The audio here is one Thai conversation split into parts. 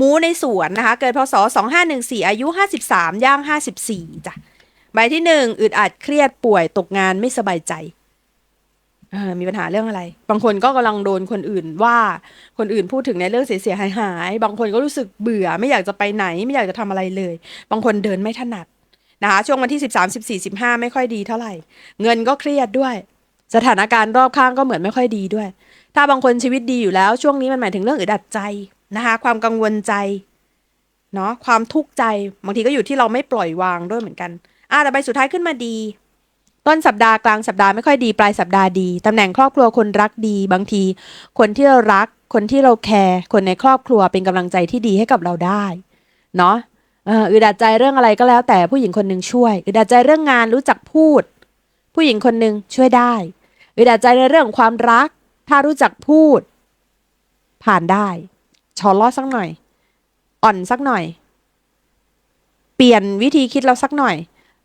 หมูในสวนนะคะ เกิดพศ 2514 อายุ 53 ย่าง 54 จ้ะ ใบที่หนึ่งอึดอัดเครียดป่วยตกงานไม่สบายใจเออมีปัญหาเรื่องอะไร บางคนก็กำลังโดนคนอื่นว่าคนอื่นพูดถึงในเรื่องเสียหายหาย บางคนก็รู้สึกเบื่อ ไม่อยากจะไปไหน ไม่อยากจะทำอะไรเลย บางคนเดินไม่ถนัดนะคะช่วงวันที่ 13 14 15 ไม่ค่อยดีเท่าไหร่ เงินก็เครียดด้วย สถานการณ์รอบข้างก็เหมือนไม่ค่อยดีด้วย ถ้าบางคนชีวิตดีอยู่แล้ว ช่วงนี้มันหมายถึงเรื่องอึดอัดใจ นะคะความกังวลใจเนาะความทุกข์ใจบางทีก็อยู่ที่เราไม่ปล่อยวางด้วยเหมือนกันอ่าแต่ใบสุดท้ายขึ้นมาดี ต้นสัปดาห์กลางสัปดาห์ไม่ค่อยดีปลายสัปดาห์ดีตำแหน่งครอบครัวคนรักดี บางที คนที่เรารัก คนที่เราแคร์คนในครอบครัวเป็นกำลังใจที่ดีให้กับเราได้เนาะอออึดอัดใจเรื่องอะไรก็แล้วแต่ผู้หญิงคนหนึ่งช่วยอึดอัดใจเรื่องงานรู้จักพูด ผู้หญิงคนหนึ่งช่วยได้อึดอัดใจในเรื่องความรัก ถ้ารู้จักพูด ผ่านได้ ชอล้อสักหน่อย อ่อนสักหน่อย เปลี่ยนวิธีคิดเราสักหน่อย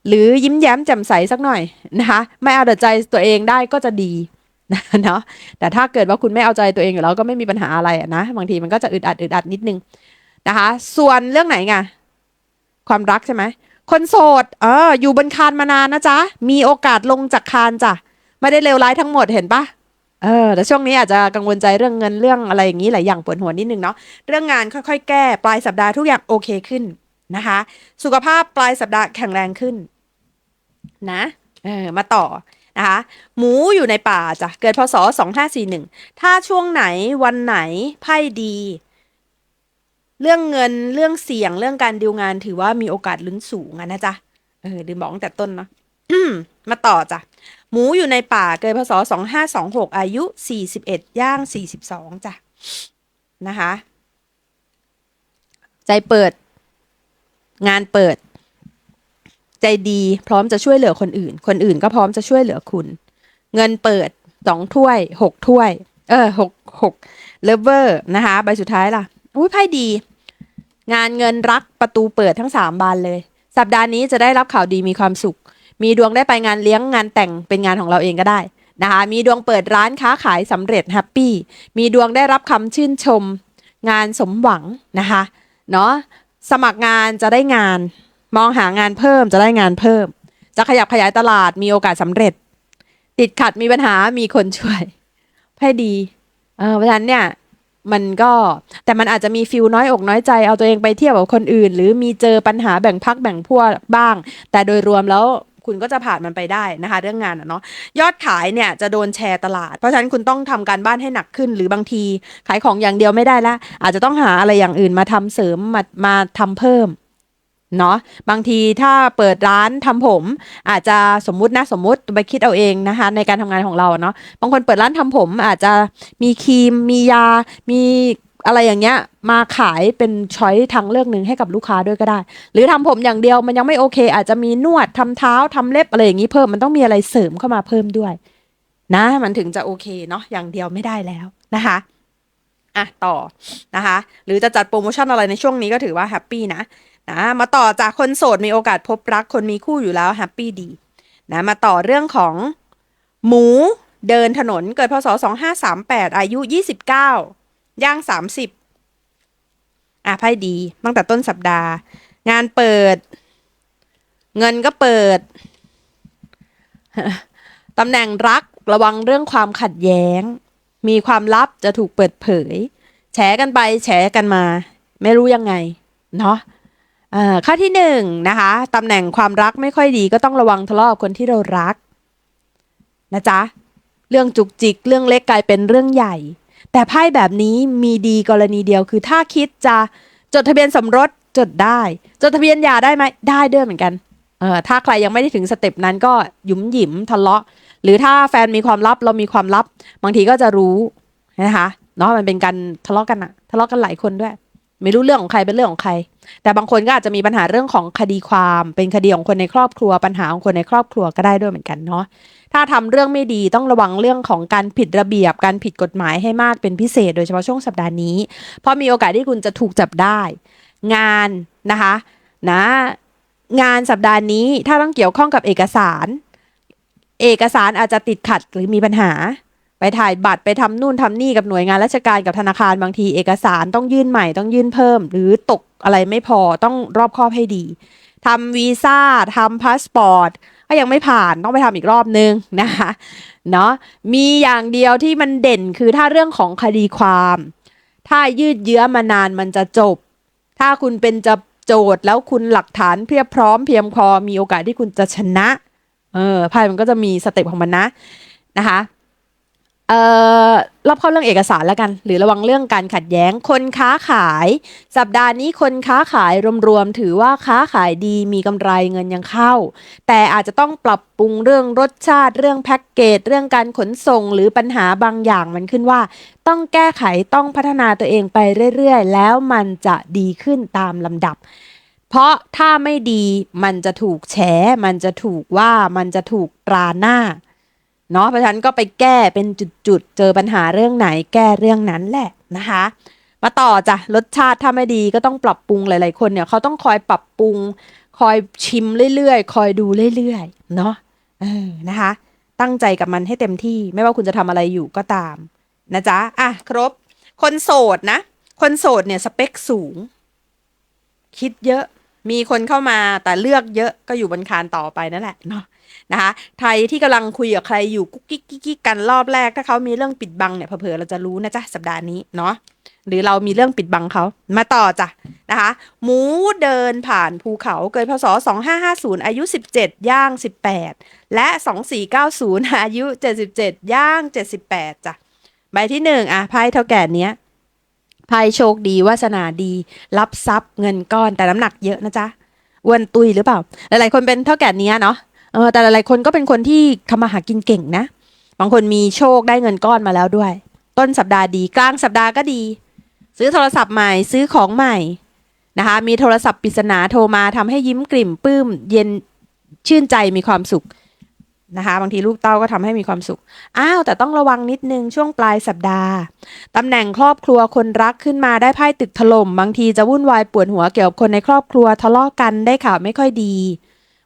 หรือยิ้มแย้มแจ่มใสสักหน่อยนะคะไม่เอาแต่ใจตัวเองได้ก็จะดีเนาะแต่ถ้าเกิดว่าคุณไม่เอาใจตัวเองอยู่แล้วก็ไม่มีปัญหาอะไรนะบางทีมันก็จะอึดอัดอึดอัดนิดนึงนะคะ ส่วนเรื่องไหนไงความรักใช่ไหมคนโสดเอออยู่บนคานมานานนะจ๊ะมีโอกาสลงจากคานจ้ะไม่ได้เลวร้ายทั้งหมดเห็นปะ เออแต่ช่วงนี้อาจจะกังวลใจเรื่องเงินเรื่องอะไรอย่างนี้หลายอย่างปวดหัวนิดนึงเนาะเรื่องงานค่อยๆ แก้ปลายสัปดาห์ทุกอย่างโอเคขึ้นนะคะ สุขภาพปลายสัปดาห์แข็งแรงขึ้น นะเออมาต่อนะคะหมูอยู่ในป่าจ้ะเกิดพศ2541 ถ้าช่วงไหนวันไหนไพ่ดี เรื่องเงินเรื่องเสี่ยงเรื่องการดิวงานถือว่ามีโอกาสลุ้นสูงอะนะจ๊ะเออดืมบอกตั้งแต่ต้นเนาะ มาต่อจ้ะ หมูอยู่ในป่าเกิดพศ2526อายุ41ย่าง42จ้ะ นะคะ ใจเปิด งานเปิด ใจดีพร้อมจะช่วยเหลือคนอื่น คนอื่นก็พร้อมจะช่วยเหลือคุณ เงินเปิดสองถ้วยหกถ้วย เออหกหกเลเวอร์นะคะใบสุดท้ายล่ะอุ้ยไพ่ดี งานเงินรักประตูเปิดทั้งสามบานเลย สัปดาห์นี้จะได้รับข่าวดีมีความสุข มีดวงได้ไปงานเลี้ยงงานแต่งเป็นงานของเราเองก็ได้นะคะ มีดวงเปิดร้านค้าขายสำเร็จแฮปปี้ มีดวงได้รับคำชื่นชม งานสมหวังนะคะ เนาะสมัครงานจะได้งาน มองหางานเพิ่มจะได้งานเพิ่ม จะขยับขยายตลาดมีโอกาสสำเร็จ ติดขัดมีปัญหามีคนช่วยไพ่ดีเออเพราะฉะนั้นเนี่ยมันก็แต่มันอาจจะมีฟิลน้อยอกน้อยใจเอาตัวเองไปเทียบกับคนอื่น หรือมีเจอปัญหาแบ่งพักแบ่งพวกบ้าง แต่โดยรวมแล้ว คุณก็จะผ่านมันไปได้นะคะ เรื่องงานอะเนาะยอดขายเนี่ยจะโดนแชร์ตลาด เพราะฉะนั้นคุณต้องทำการบ้านให้หนักขึ้น หรือบางทีขายของอย่างเดียวไม่ได้ละอาจจะต้องหาอะไรอย่างอื่นมาทำเสริมมามาทำเพิ่มเนาะบางทีถ้าเปิดร้านทำผม อาจจะสมมุตินะสมมุติไปคิดเอาเองนะคะ ในการทำงานของเราเนาะบางคนเปิดร้านทำผมอาจจะมีครีม มียา มี อะไรอย่างเงี้ย มาขายเป็นช้อยทางเลือกหนึ่งให้กับลูกค้าด้วยก็ได้ หรือทำผมอย่างเดียวมันยังไม่โอเค อาจจะมีนวดทำเท้าทำเล็บอะไรอย่างนี้เพิ่มมันต้องมีอะไรเสริมเข้ามาเพิ่มด้วย นะ มันถึงจะโอเคเนาะอย่างเดียวไม่ได้แล้วนะคะอะต่อนะคะ หรือจะจัดโปรโมชั่นอะไรในช่วงนี้ก็ถือว่าแฮปปี้นะนะมาต่อจากคนโสดมีโอกาสพบรักคนมีคู่อยู่แล้วแฮปปี้ดีนะมาต่อเรื่องของหมูเดินถนนเกิดพศ2538 อายุ 29 ย่าง30อะไพ่ดีตั้งแต่ต้นสัปดาห์ งานเปิด เงินก็เปิดตำแหน่งรักระวังเรื่องความขัดแย้ง มีความลับจะถูกเปิดเผย แฉกันไปแฉกันมา ไม่รู้ยังไง เนาะข้อที่หนึ่งนะคะตำแหน่งความรักไม่ค่อยดีก็ต้องระวังทะเลาะกับคนที่เรารัก นะจ๊ะ เรื่องจุกจิก เรื่องเล็กกลายเป็นเรื่องใหญ่ แต่ไพ่แบบนี้มีดีกรณีเดียวคือถ้าคิดจะจดทะเบียนสมรสจดได้ จดทะเบียนหย่าได้ไหมได้ด้วยเหมือนกันเออถ้าใครยังไม่ได้ถึงสเต็ปนั้นก็หยุมหยิมทะเลาะ หรือถ้าแฟนมีความลับเรามีความลับ บางทีก็จะรู้นะคะเนาะมันเป็นการทะเลาะกันอะทะเลาะกันหลายคนด้วย ไม่รู้เรื่องของใครเป็นเรื่องของใคร แต่บางคนก็อาจจะมีปัญหาเรื่องของคดีความ เป็นคดีของคนในครอบครัว ปัญหาของคนในครอบครัวก็ได้ด้วยเหมือนกันเนาะ ถ้าทำเรื่องไม่ดีต้องระวังเรื่องของการผิดระเบียบการผิดกฎหมายให้มากเป็นพิเศษ โดยเฉพาะช่วงสัปดาห์นี้ เพราะมีโอกาสที่คุณจะถูกจับได้ งานนะคะนะงานสัปดาห์นี้ถ้าต้องเกี่ยวข้องกับเอกสาร เอกสารอาจจะติดขัดหรือมีปัญหา ไปถ่ายบัตรไปทำนู่นทำนี่กับหน่วยงานราชการกับธนาคารบางที เอกสารต้องยื่นใหม่ต้องยื่นเพิ่ม หรือตกอะไรไม่พอต้องรอบคอบให้ดีทำวีซ่าทำพาสปอร์ต ก็ยังไม่ผ่านต้องไปทำอีกรอบนึงนะคะเนาะมีอย่างเดียวที่มันเด่นคือถ้าเรื่องของคดีความ ถ้ายืดเยื้อมานานมันจะจบ ถ้าคุณเป็นจะโจทย์แล้วคุณหลักฐานเพียบพร้อมเพียงพอมีโอกาสที่คุณจะชนะเออไพ่มันก็จะมีสเต็ปของมันนะนะคะ เอ่อรอบเข้าเรื่องเอกสารแล้วกัน หรือระวังเรื่องการขัดแย้งคนค้าขาย สัปดาห์นี้คนค้าขายรวมๆถือว่าค้าขายดีมีกำไรเงินยังเข้า แต่อาจจะต้องปรับปรุงเรื่องรสชาติ เรื่องแพ็กเกจเรื่องการขนส่งหรือปัญหาบางอย่างมันขึ้นว่า ต้องแก้ไขต้องพัฒนาตัวเองไปเรื่อยๆ แล้วมันจะดีขึ้นตามลำดับเพราะถ้าไม่ดีมันจะถูกแฉ มันจะถูกว่า มันจะถูกตราหน้า เนาะเพราะฉะนั้นก็ไปแก้เป็นจุดๆ เจอปัญหาเรื่องไหนแก้เรื่องนั้นแหละนะคะ มาต่อจ้ะรสชาติถ้าไม่ดีก็ต้องปรับปรุงหลาย ๆ คนเนี่ยเขาต้องคอยปรับปรุง คอยชิมเรื่อยๆ คอยดูเรื่อยๆ เนาะเออนะคะ ตั้งใจกับมันให้เต็มที่ไม่ว่าคุณจะทำอะไรอยู่ก็ตามนะจ๊ะอะครบ คนโสดนะ คนโสดเนี่ยสเปคสูง คิดเยอะ มีคนเข้ามาแต่เลือกเยอะก็อยู่บนคานต่อไปนั่นแหละเนาะนะคะใครที่กำลังคุยกับใครอยู่กุ๊กกิ๊กกิ๊กกันรอบแรก ถ้าเขามีเรื่องปิดบังเนี่ยเผลอเราจะรู้นะจ๊ะสัปดาห์นี้เนาะหรือเรามีเรื่องปิดบังเขามาต่อจ้ะนะคะ หมูเดินผ่านภูเขาเกิดพศ 2550 อายุ 17 ย่าง 18 และ 2490 อายุ 77 ย่าง 78จ้ะใบที่หนึ่งอะไพ่เท่าแก่เนี้ย ไพ่โชคดีวาสนาดี รับทรัพย์เงินก้อนแต่น้ำหนักเยอะนะจ๊ะอ้วนตุยหรือเปล่า หลายๆคนเป็นเท่าแก่เนี้ยเนาะเออแต่หลายๆคนก็เป็นคนที่ทำมาหากินเก่งนะ บางคนมีโชคได้เงินก้อนมาแล้วด้วย ต้นสัปดาห์ดีกลางสัปดาห์ก็ดี ซื้อโทรศัพท์ใหม่ซื้อของใหม่นะคะ มีโทรศัพท์ปริศนาโทรมาทำให้ยิ้มกลิ่มปลื้ม เย็นชื่นใจมีความสุข นะคะบางทีลูกเต้าก็ทำให้มีความสุข อ้าวแต่ต้องระวังนิดนึงช่วงปลายสัปดาห์ตำแหน่งครอบครัวคนรักขึ้นมาได้ไพ่ตึกถล่มบางทีจะวุ่นวายปวดหัวเกี่ยวกับคนในครอบครัวทะเลาะกันได้ข่าวไม่ค่อยดี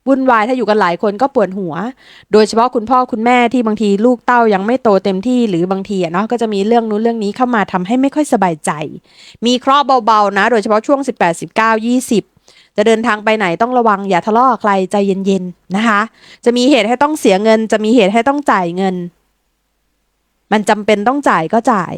วุ่นวายถ้าอยู่กันหลายคนก็ปวดหัว โดยเฉพาะคุณพ่อคุณแม่ที่บางทีลูกเต้ายังไม่โตเต็มที่หรือบางทีเนาะก็จะมีเรื่องนู้นเรื่องนี้เข้ามาทำให้ไม่ค่อยสบายใจ มีเคราะห์เบาๆนะ โดยเฉพาะช่วง 18 19 20 จะเดินทางไปไหนต้องระวังอย่าทะเลาะใครใจเย็นๆนะคะ จะมีเหตุให้ต้องเสียเงิน จะมีเหตุให้ต้องจ่ายเงิน มันจำเป็นต้องจ่ายก็จ่าย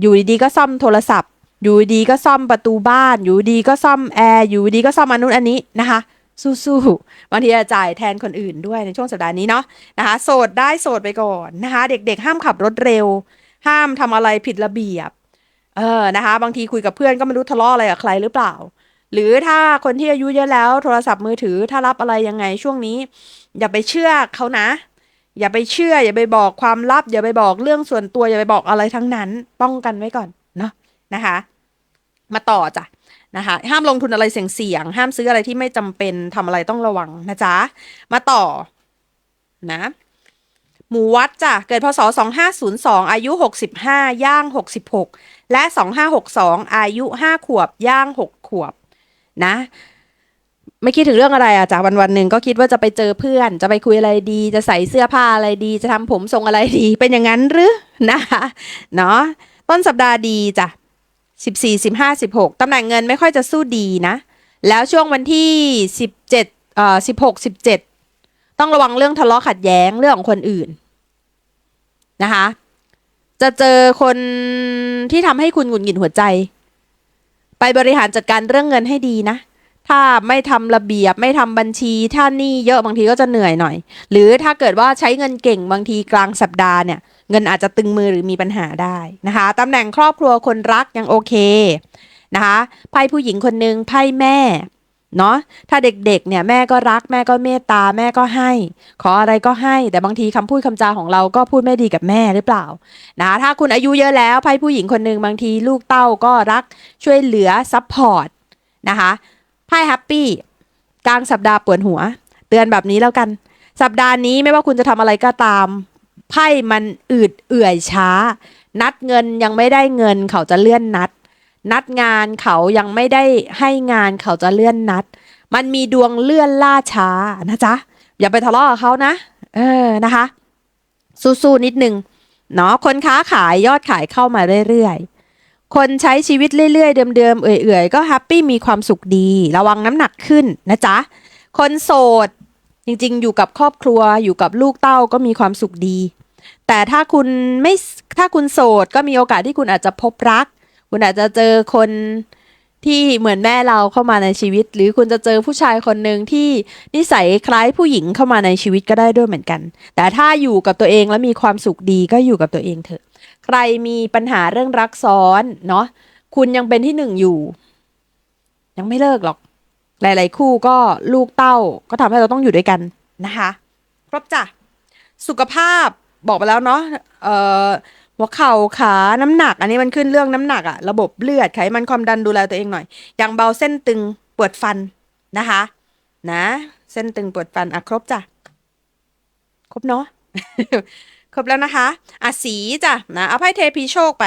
อยู่ดีๆก็ซ่อมโทรศัพท์ อยู่ดีก็ซ่อมประตูบ้าน อยู่ดีก็ซ่อมแอร์อยู่ดีก็ซ่อมอันนู้นอันนี้นะคะสู้ๆบางทีจะจ่ายแทนคนอื่นด้วยในช่วงสัปดาห์นี้เนาะนะคะ โสดได้โสดไปก่อนนะคะ เด็กๆ ห้ามขับรถเร็ว ห้ามทำอะไรผิดระเบียบ เออนะคะ บางทีคุยกับเพื่อนก็ไม่รู้ทะเลาะอะไรกับใครหรือเปล่า หรือถ้าคนที่อายุเยอะแล้ว โทรศัพท์มือถือถ้ารับอะไรยังไงช่วงนี้ อย่าไปเชื่อเขานะ อย่าไปเชื่อ อย่าไปบอกความลับ อย่าไปบอกเรื่องส่วนตัว อย่าไปบอกอะไรทั้งนั้น ป้องกันไว้ก่อนเนาะนะคะ มาต่อจ้ะนะคะห้ามลงทุนอะไรเสี่ยงๆห้ามซื้ออะไรที่ไม่จำเป็นทำอะไรต้องระวังนะจ๊ะมาต่อนะหมูวัดจ้ะ เกิดพศ 2502 อายุ 65 ย่าง 66 และ 2562 อายุ 5 ขวบ ย่าง 6 ขวบ นะไม่คิดถึงเรื่องอะไรอะจากวันวันหนึ่งก็คิดว่าจะไปเจอเพื่อน จะไปคุยอะไรดี จะใส่เสื้อผ้าอะไรดี จะทำผมทรงอะไรดี เป็นอย่างนั้นหรือนะคะเนาะต้นสัปดาห์ดีจ้ะสิบสี่สิบห้าสิบหกตำแหน่งเงินไม่ค่อยจะสู้ดีนะ แล้วช่วงวันที่สิบเจ็ดเอ่อสิบหกสิบเจ็ดต้องระวังเรื่องทะเลาะขัดแย้งเรื่องของคนอื่นนะคะ จะเจอคนที่ทำให้คุณหงุดหงิดหัวใจ ไปบริหารจัดการเรื่องเงินให้ดีนะ ถ้าไม่ทำระเบียบไม่ทำบัญชี ถ้านี่เยอะบางทีก็จะเหนื่อยหน่อย หรือถ้าเกิดว่าใช้เงินเก่งบางทีกลางสัปดาห์เนี่ยเงินอาจจะตึงมือหรือมีปัญหาได้นะคะตำแหน่งครอบครัวคนรักยังโอเคนะคะไพ่ผู้หญิงคนหนึ่งไพ่แม่ เนาะถ้าเด็กๆ เนี่ยแม่ก็รักแม่ก็เมตตาแม่ก็ให้ ขออะไรก็ให้ แต่บางทีคำพูดคำจาของเราก็พูดไม่ดีกับแม่หรือเปล่านะถ้าคุณอายุเยอะแล้วไพ่ผู้หญิงคนหนึ่งบางทีลูกเต้าก็รักช่วยเหลือซัพพอร์ตนะคะไพ่แฮปปี้กลางสัปดาห์ปวดหัว เตือนแบบนี้แล้วกัน สัปดาห์นี้ไม่ว่าคุณจะทำอะไรก็ตามไพ่มันอืดเอื่อยช้า นัดเงินยังไม่ได้เงินเขาจะเลื่อนนัด นัดงานเขายังไม่ได้ให้งานเขาจะเลื่อนนัด มันมีดวงเลื่อนล่าช้านะจ๊ะ อย่าไปทะเลาะกับเขานะ เออนะคะ สู้ๆนิดนึงเนาะคนค้าขายยอดขายเข้ามาเรื่อยๆ คนใช้ชีวิตเรื่อยๆ เดิมๆ เอื่อยๆ ก็แฮปปี้มีความสุขดี ระวังน้ำหนักขึ้นนะจ๊ะ คนโสด จริงๆ อยู่กับครอบครัวอยู่กับลูกเต้าก็มีความสุขดี แต่ถ้าคุณไม่ถ้าคุณโสดก็มีโอกาสที่คุณอาจจะพบรัก คุณอาจจะเจอคนที่เหมือนแม่เราเข้ามาในชีวิต หรือคุณจะเจอผู้ชายคนหนึ่งที่นิสัยคล้ายผู้หญิงเข้ามาในชีวิตก็ได้ด้วยเหมือนกัน แต่ถ้าอยู่กับตัวเองแล้วมีความสุขดีก็อยู่กับตัวเองเถอะ ใครมีปัญหาเรื่องรักซ้อนเนาะคุณยังเป็นที่หนึ่งอยู่ ยังไม่เลิกหรอก หลาย ๆ คู่ก็ลูกเต้าก็ทำให้เราต้องอยู่ด้วยกันนะคะครบจ้ะสุขภาพบอกไปแล้วเนาะเอ่อ หัวเข่าขาน้ำหนัก อันนี้มันขึ้นเรื่องน้ำหนักอะระบบเลือดไขมันความดันดูแลตัวเองหน่อย อย่างเบาเส้นตึงปวดฟันนะคะ นะ เส้นตึงปวดฟันอะครบจ้ะครบเนาะครบแล้วนะคะอะสีจ้ะนะเอาไพ่เทพีโชคไป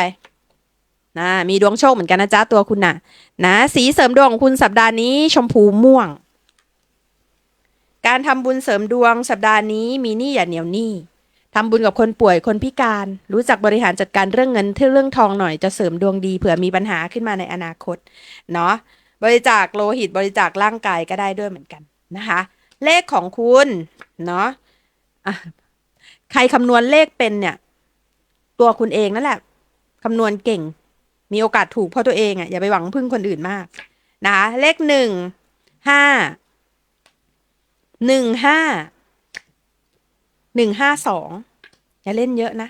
นะมีดวงโชคเหมือนกันนะจ๊ะตัวคุณน่ะ นะสีเสริมดวงของคุณสัปดาห์นี้ชมพูม่วง การทำบุญเสริมดวงสัปดาห์นี้มีหนี้อย่าเหนียวหนี้ ทำบุญกับคนป่วยคนพิการ รู้จักบริหารจัดการเรื่องเงินที่เรื่องทองหน่อยจะเสริมดวงดีเผื่อมีปัญหาขึ้นมาในอนาคต เนาะบริจาคโลหิตบริจาคร่างกายก็ได้ด้วยเหมือนกันนะคะ เลขของคุณเนาะะใครคำนวณเลขเป็นเนี่ย ตัวคุณเองนั่นแหละคำนวณเก่ง มีโอกาสถูกเพราะตัวเองอะอย่าไปหวังพึ่งคนอื่นมากนะคะเลขหนึ่งห้าหนึ่งห้า หนึ่งห้าสองอย่าเล่นเยอะนะ